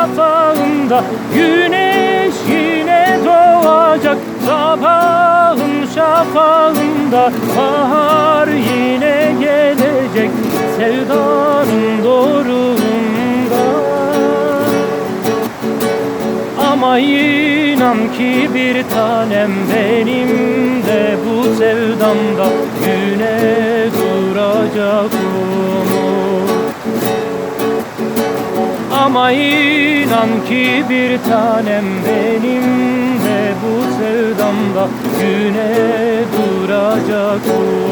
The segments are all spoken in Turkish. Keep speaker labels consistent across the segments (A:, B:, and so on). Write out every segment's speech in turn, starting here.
A: şafağında Güneş yine doğacak. Sabahın şafağında Bahar yine gelecek. Sevdanın doğruluğunda. Ama inan ki bir tanem benim de bu sevdamda güne duracak Ama inan ki bir tanem benim de bu sevdamda güne duracak umut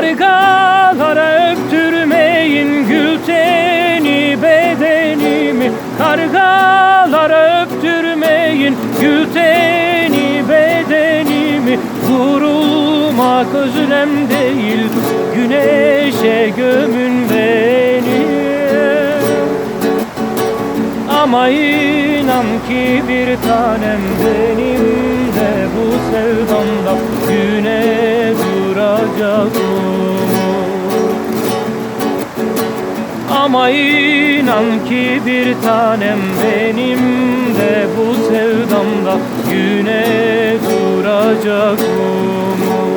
A: Kargalara öptürmeyin gül teni bedenimi. Kargalara öptürmeyin gül teni bedenimi. Vurulmak özlem değil güneşe gömün beni. Ama inan ki bir tanem benim Ama inan ki bir tanem benim de bu sevdamda güne duracak umut